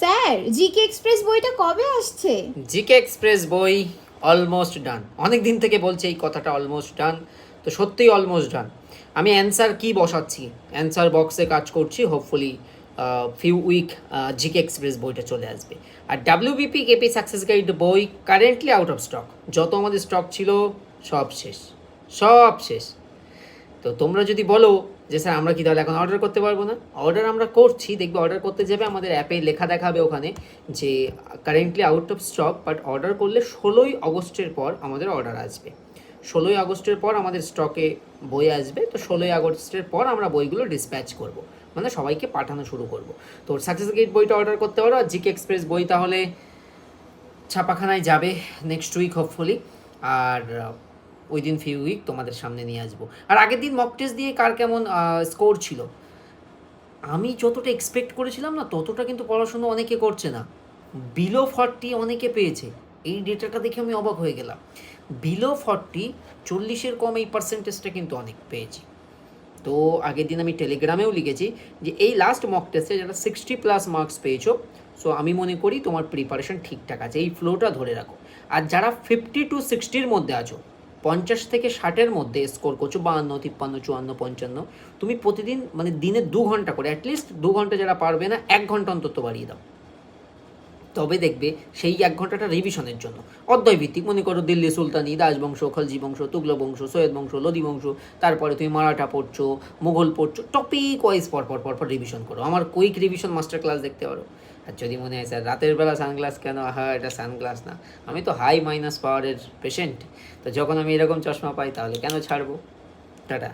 Sir, GK express বইটা কবে আসছে? জিকে এক্সপ্রেস বই অলমোস্ট ডান। অনেক দিন থেকে বলছে এই কথাটা অলমোস্ট ডান। তো সত্যিই অলমোস্ট ডান। আমি অ্যান্সার কি বসাচ্ছি? অ্যান্সার বক্সে কাজ করছি, hopefully few week GK express বইটা চলে আসবে। আর ডাব্লিউবিপি কেপি সাকসেস গাইড বই কারেন্টলি আউট অফ স্টক যত আমাদের স্টক ছিল, সব শেষ। সব শেষ। তো তোমরা যদি বলো যে, স্যার, আমরা কি তাহলে এখন অর্ডার করতে পারব না? অর্ডার আমরা করছি, দেখবে অর্ডার করতে যাবে, আমাদের অ্যাপে লেখা দেখাবে ওখানে যে currently out of stock but order করলে ষোলোই আগস্টের পর আমাদের অর্ডার আসবে। ষোলোই আগস্টের পর আমাদের স্টকে বই আসবে, তো ষোলোই আগস্টের পর আমরা বইগুলো ডিসপ্যাচ করব। মানে সবাইকে পাঠানো শুরু করব। তো সাকসেস গেট বইটা অর্ডার করতে পারো, আর জিকে এক্সপ্রেস বই তাহলে ছাপাখানায় যাবে নেক্সট উইক হোপফুলি আর ওই দিন ফিউ উইক তোমাদের সামনে নিয়ে আসব। আর আগের দিন মক টেস্ট দিয়ে কার কেমন স্কোর ছিল? আমি যতটা এক্সপেক্ট করেছিলাম না, ততটা কিন্তু পড়াশোনা অনেকে করছে না। বিলো ফর্টি অনেকে পেয়েছে। এই ডেটাটা দেখে আমি অবাক হয়ে গেলাম। বিলো ফর্টি চল্লিশের কম এই পার্সেন্টেজটা কিন্তু অনেক পেয়েছি। তো আগের দিন আমি টেলিগ্রামেও লিখেছি যে, এই লাস্ট মক টেস্টে যারা সিক্সটি প্লাস মার্কস পেয়েছ সো আমি মনে করি তোমার প্রিপারেশন ঠিকঠাক আছে। এই ফ্লোটা ধরে রাখো। আর যারা ফিফটি টু সিক্সটির মধ্যে আছো পঞ্চাশ থেকে ষাটের মধ্যে স্কোর করছ, বাহান্ন, তিপ্পান্ন, চুয়ান্ন, পঞ্চান্ন। তুমি প্রতিদিন মানে দিনে দু ঘণ্টা করে অ্যাটলিস্ট দু ঘণ্টা যারা পারবে না, এক ঘণ্টা অন্তত বাড়িয়ে দাও। তবে দেখবে সেই এক ঘন্টাটা রিভিশনের জন্য। অধ্যায়ভিত্তিক মনে করো দিল্লি সুলতানি দাসবংশ খলজি বংশ তুগল বংশ, সৈয়দ বংশ, লোদি বংশ, তারপরে তুমি মারাঠা পড়ছো, মুঘল পড়ছো টপিক ওয়াইজ পর পর পর পর রিভিশন করো। আমার কুইক রিভিশন মাস্টার ক্লাস দেখতে পারো। আর যদি মনে হয়, স্যার, রাতের বেলা সানগ্লাস কেন? হ্যাঁ এটা সানগ্লাস না। আমি তো হাই মাইনাস পাওয়ারের পেশেন্ট তো যখন আমি এরকম চশমা পাই, তাহলে কেন ছাড়বো? টাটা।